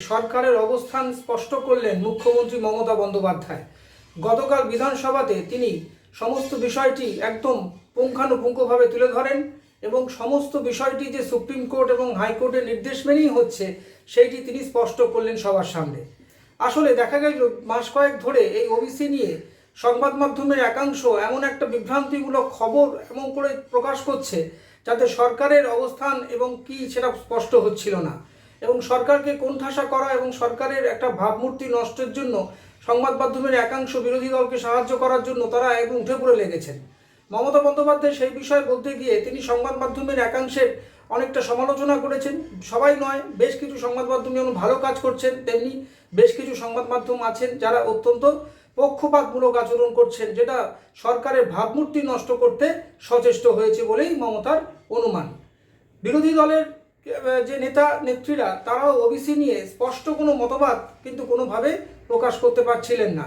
সরকারের অবস্থান স্পষ্ট করলেন মুখ্যমন্ত্রী মমতা বন্দ্যোপাধ্যায়। গতকাল বিধানসভাতে তিনি সমস্ত বিষয়টি একদম পুঙ্খানুপুঙ্খভাবে তুলে ধরেন এবং সমস্ত বিষয়টি যে সুপ্রিম কোর্ট এবং হাইকোর্টের নির্দেশ মেনেই হচ্ছে, সেইটি তিনি স্পষ্ট করলেন সবার সামনে। আসলে দেখা গেল মাস কয়েক ধরে এই ওবিসি নিয়ে সংবাদ মাধ্যমের একাংশ এমন একটা বিভ্রান্তিমূলক খবর এমন করে প্রকাশ করছে, যাতে সরকারের অবস্থান এবং কি সেটা স্পষ্ট হচ্ছিল না। এবং সরকারকে কোণঠাসা করা এবং সরকারের একটা ভাবমূর্তি নষ্টের জন্য সংবাদ মাধ্যমের একাংশ বিরোধী দলকে সাহায্য করার জন্য তারা একদম উঠে পড়ে লেগেছেন। মমতা বন্দ্যোপাধ্যায় সেই বিষয়ে বলতে গিয়ে তিনি সংবাদ মাধ্যমের একাংশের অনেকটা সমালোচনা করেছেন। সবাই নয়, বেশ কিছু সংবাদ মাধ্যম যেমন ভালো কাজ করছেন, তেমনি বেশ কিছু সংবাদ মাধ্যম আছেন যারা অত্যন্ত পক্ষপাতমূলক আচরণ করছেন, যেটা সরকারের ভাবমূর্তি নষ্ট করতে সচেষ্ট হয়েছে বলেই মমতার অনুমান। বিরোধী দলের যে নেতা, নেত্রীরা, তারাও ওবিসি নিয়ে স্পষ্ট কোনো মতবাদ কিন্তু কোনোভাবে প্রকাশ করতে পারছিলেন না।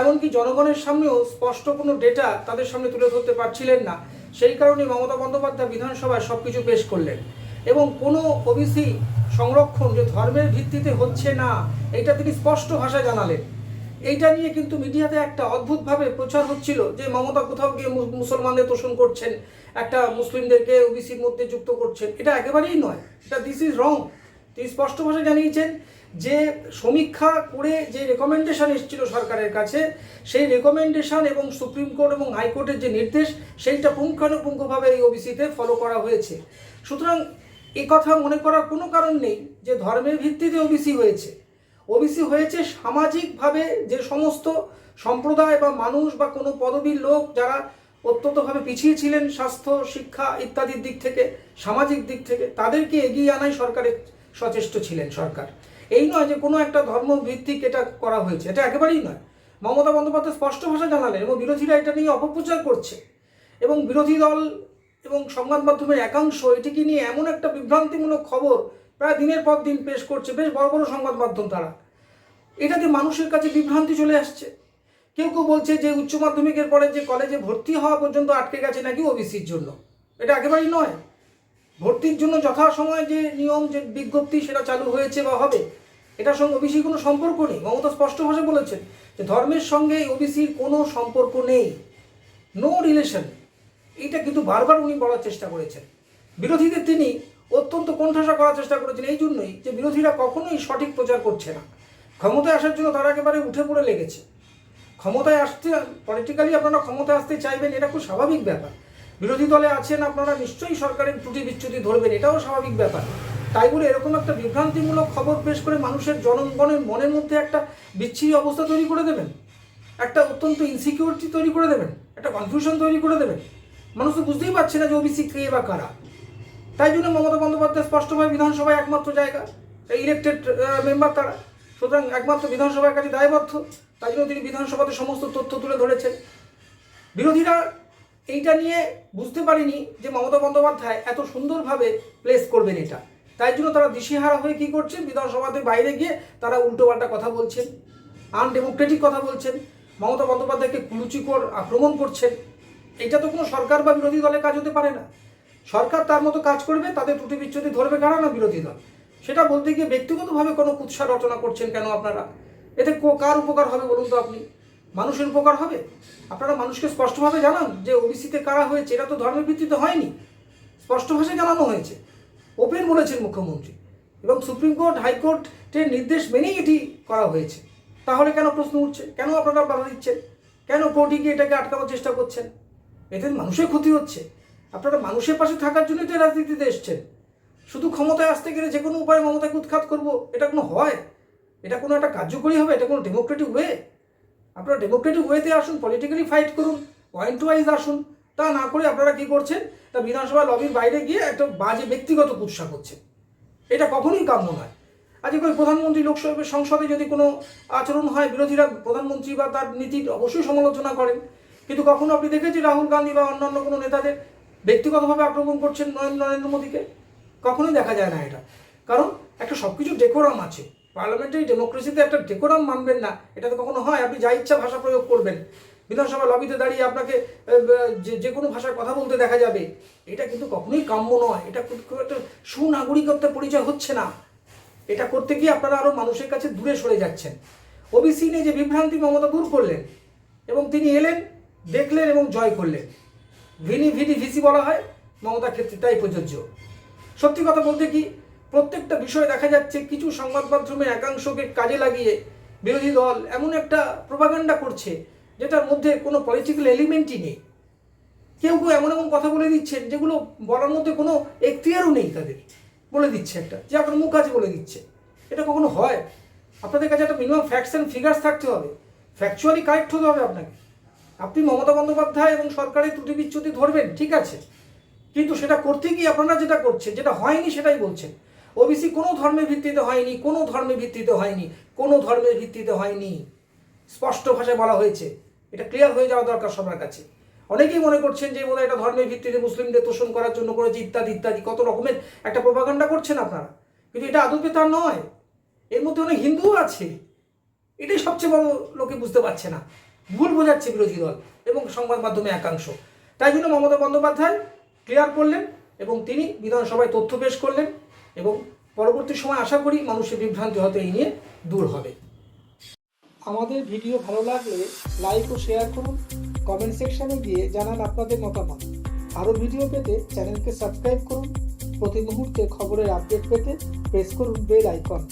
এমনকি জনগণের সামনেও স্পষ্ট কোনো ডেটা তাদের সামনে তুলে ধরতে পারছিলেন না। সেই কারণে মমতা বন্দ্যোপাধ্যায় বিধানসভায় সব কিছু পেশ করলেন। এবং কোনো ওবিসি সংরক্ষণ যে ধর্মের ভিত্তিতে হচ্ছে না, এটা তিনি স্পষ্ট ভাষায় জানালেন। এইটা নিয়ে কিন্তু মিডিয়াতে একটা অদ্ভুতভাবে প্রচার হচ্ছিল যে মমতা কোথাও গিয়ে মুসলমানদের তোষণ করছেন, একটা মুসলিমদেরকে ওবিসির মধ্যে যুক্ত করছেন। এটা একেবারেই নয়, এটা দিস ইজ রং তিনি স্পষ্ট জানিয়েছেন যে সমীক্ষা করে যে রেকমেন্ডেশন এসেছিল সরকারের কাছে, সেই রেকমেন্ডেশন এবং সুপ্রিম কোর্ট এবং হাইকোর্টের যে নির্দেশ, সেইটা পুঙ্খানুপুঙ্খভাবে এই ওবিসিতে ফলো করা হয়েছে। সুতরাং এ কথা মনে করার কোনো কারণ নেই যে ধর্মের ভিত্তিতে ওবিসি হয়েছে। ওবিসি হয়েছে সামাজিকভাবে যে সমস্ত সম্প্রদায় বা মানুষ বা কোনো পদবীর লোক যারা অত্যন্তভাবে পিছিয়ে ছিলেন স্বাস্থ্য, শিক্ষা ইত্যাদির দিক থেকে, সামাজিক দিক থেকে, তাদেরকে এগিয়ে আনাই সরকারের সচেষ্ট ছিলেন সরকার। এই নয় যে কোনো একটা ধর্ম ভিত্তিক এটা করা হয়েছে। এটা একেবারেই নয়। মমতা বন্দ্যোপাধ্যায় স্পষ্ট ভাষা জানালেন এবং বিরোধীরা এটা নিয়ে অপপ্রচার করছে। এবং বিরোধী দল এবং সংবাদ মাধ্যমের একাংশ এটিকে নিয়ে এমন একটা বিভ্রান্তিমূলক খবর প্রায় দিনের পর দিন পেশ করছে। বেশ বড় বড় সংবাদ মাধ্যম তারা। এটাতে মানুষের কাছে বিভ্রান্তি চলে আসছে। কেউ কেউ বলছে যে উচ্চ মাধ্যমিকের পরে যে কলেজে ভর্তি হওয়া পর্যন্ত আটকে গেছে নাকি ওবিসির জন্য। এটা একেবারেই নয়। ভর্তির জন্য যথাসময়ে যে নিয়ম, যে বিজ্ঞপ্তি সেটা চালু হয়েছে বা হবে, এটার সঙ্গে ওবিসির কোনো সম্পর্ক নেই। মমতা স্পষ্ট ভাষায় বলেছেন যে ধর্মের সঙ্গে ওবিসির কোনো সম্পর্ক নেই। নো রিলেশন এটা কিন্তু বারবার উনি বলার চেষ্টা করেছেন। বিরোধীদের তিনি অত্যন্ত কোণঠাসা করার চেষ্টা করেছেন এই জন্যই যে বিরোধীরা কখনোই সঠিক প্রচার করছে না। ক্ষমতায় আসার জন্য তারা একেবারে উঠে পড়ে লেগেছে। ক্ষমতায় আসতে পলিটিক্যালি আপনারা ক্ষমতায় আসতে চাইবেন, এটা খুব স্বাভাবিক ব্যাপার। বিরোধী দলে আছেন আপনারা নিশ্চয়ই সরকারের ত্রুটি বিচ্যুতি ধরবেন, এটাও স্বাভাবিক ব্যাপার। তাই বলে এরকম একটা বিভ্রান্তিমূলক খবর পেশ করে মানুষের জনগণের মনের মধ্যে একটা বিচ্ছিরি অবস্থা তৈরি করে দেবেন। একটা অত্যন্ত ইনসিকিউরিটি তৈরি করে দেবেন, একটা কনফিউশন তৈরি করে দেবেন। মানুষ তো বুঝতেই পারছে না যে ওবিসি কে বা কারা। তাই জন্য মমতা বন্দ্যোপাধ্যায় স্পষ্টভাবে বিধানসভায় একমাত্র জায়গা ইলেকটেড মেম্বার তারা। সুতরাং একমাত্র বিধানসভার কাছে দায়বদ্ধ, তাই জন্য তিনি বিধানসভাতে সমস্ত তথ্য তুলে ধরেছেন। বিরোধীরা এইটা নিয়ে বুঝতে পারেনি যে মমতা বন্দ্যোপাধ্যায় এত সুন্দরভাবে প্লেস করবেন এটা। তাই জন্য তারা দিশেহারা হয়ে কী করছেন? বিধানসভাতে বাইরে গিয়ে তারা উল্টোপাল্টা কথা বলছেন, আনডেমোক্রেটিক কথা বলছেন, মমতা বন্দ্যোপাধ্যায়কে কুলুচিকর আক্রমণ করছেন। এটা তো কোনো সরকার বা বিরোধী দলের কাজ হতে পারে না। সরকার তার মতো কাজ করবে, তাদের ত্রুটি বিচ্যুতি ধরবে কারা না বিরোধী দল? সেটা বলতে গিয়ে ব্যক্তিগতভাবে কোনো কুৎসা রচনা করছেন কেন আপনারা? এতে কার উপকার হবে বলুন তো আপনি? মানুষের উপকার হবে? আপনারা মানুষকে স্পষ্টভাবে জানান যে ওবিসিতে কারা হয়েছে? এটা তো ধর্মের ভিত্তিতে হয়নি। স্পষ্ট ভাষায় জানানো হয়েছে। ওপেন বলেছেন মুখ্যমন্ত্রী। এবং সুপ্রিম কোর্ট হাইকোর্টের নির্দেশ মেনেই এটি করা হয়েছে। তাহলে কেন প্রশ্ন উঠছে? কেন আপনারা বাধা দিচ্ছেন? কেন কোর্টে গিয়ে এটাকে আটকানোর চেষ্টা করছেন? এতে মানুষের ক্ষতি হচ্ছে। আপনারা মানুষের পাশে থাকার জন্যই তো রাজনীতিতে এসছেন। শুধু ক্ষমতায় আসতে গেলে যে কোনো উপায়ে মমতাকে উৎখাত করব, এটা কোনো হয়? এটা কোনো একটা কার্যকরী হবে? এটা কোনো ডেমোক্রেটিক ওয়ে আপনারা ডেমোক্রেটিক ওয়েতে আসুন পলিটিক্যালি ফাইট করুন পয়েন্ট ওয়াইজ আসুন, তা না করে আপনারা কি করছেন? তা বিধানসভা লবির বাইরে গিয়ে একটা বাজে ব্যক্তিগত কুৎসা করছেন। এটা কখনোই কাম্য নয়। আজকে প্রধানমন্ত্রী লোকসভা সংসদে যদি কোনো আচরণ হয়, বিরোধীরা প্রধানমন্ত্রী বা তার নীতির অবশ্যই সমালোচনা করেন। কিন্তু কখনো আপনি দেখেছেন রাহুল গান্ধী বা অন্যান্য কোনো নেতাদের ব্যক্তিগতভাবে আক্রমণ করছেন নরেন্দ্র মোদীকে? কখনোই দেখা যায় না এটা। কারণ একটা সব কিছু ডেকোরাম আছে। পার্লামেন্টারি ডেমোক্রেসিতে একটা ডেকোরাম মানবেন না, এটা তো কখনো হয়। আপনি যা ইচ্ছা ভাষা প্রয়োগ করবেন। বিধানসভা লবিতে দাঁড়িয়ে আপনাকে যে কোনো ভাষায় কথা বলতে দেখা যাবে। এটা কিন্তু কখনোই কাম্য নয়। এটা খুব খুব একটা সুনাগরিকত্বের পরিচয় হচ্ছে না। এটা করতে গিয়ে আপনারা আরও মানুষের কাছে দূরে সরে যাচ্ছেন। ওবিসি নিয়ে যে বিভ্রান্তি মমতা দূর করলেন এবং তিনি এলেন, দেখলেন এবং জয় করলেন। ভিনি ভিনি ভিসি বলা হয় মমতার ক্ষেত্রে তাই প্রযোজ্য। সত্যি কথা বলতে কি, প্রত্যেকটা বিষয় দেখা যাচ্ছে কিছু সংবাদ মাধ্যমে একাংশকে কাজে লাগিয়ে বিরোধী দল এমন একটা প্রপাগান্ডা করছে, যেটার মধ্যে কোনো পলিটিক্যাল এলিমেন্টই নেই। কেউ কেউ এমন এমন কথা বলে দিচ্ছেন, যেগুলো বলার মধ্যে কোনো এখতিয়ারও নেই তাদের। বলে দিচ্ছে একটা, যে আপনার মুখ আছে বলে দিচ্ছে। এটা কখনো হয়? আপনাদের কাছে একটা মিনিমাম ফ্যাক্টস অ্যান্ড ফিগার্স থাকতে হবে। ফ্যাকচুয়ালি কারেক্ট হতে হবে আপনাকে। আপনি মমতা বন্দ্যোপাধ্যায় এবং সরকারের ত্রুটি বিচ্যুতি ধরবেন, ঠিক আছে। কিন্তু সেটা করতে গিয়ে আপনারা যেটা করছেন, যেটা হয়নি সেটাই বলছেন। ওবিসি কোনো ধর্মের ভিত্তিতে হয়নি, কোনো ধর্মের ভিত্তিতে হয়নি, কোনো ধর্মের ভিত্তিতে হয়নি। স্পষ্ট ভাষায় বলা হয়েছে। এটা ক্লিয়ার হয়ে যাওয়া দরকার সবার কাছে। অনেকেই মনে করছেন যে বোধহয় এটা ধর্মের ভিত্তিতে মুসলিমদের তোষণ করার জন্য করেছে, ইত্যাদি ইত্যাদি, কত রকমের একটা প্রভাকাণ্ডা করছেন আপনারা। কিন্তু এটা আদৌতে তা নয়। এর মধ্যে অনেক হিন্দুও আছে। এটাই সবচেয়ে বড় লোকে বুঝতে পারছে না। ভুল বোঝাচ্ছে বিরোধী দল এবং সংবাদ মাধ্যমে একাংশ। তাই জন্য মমতা বন্দ্যোপাধ্যায় ক্লিয়ার করলেন এবং তিনি বিধানসভায় তথ্য পেশ করলেন এবং পরবর্তী সময় আশা করি মানুষের বিভ্রান্তি হয়তো এই নিয়ে দূর হবে। আমাদের ভিডিও ভালো লাগলে লাইক ও শেয়ার করুন কমেন্ট সেকশানে গিয়ে জানান আপনাদের মতামত। আরও ভিডিও পেতে চ্যানেলকে সাবস্ক্রাইব করুন, প্রতি মুহূর্তে খবরের আপডেট পেতে প্রেস করুন বেল আইকন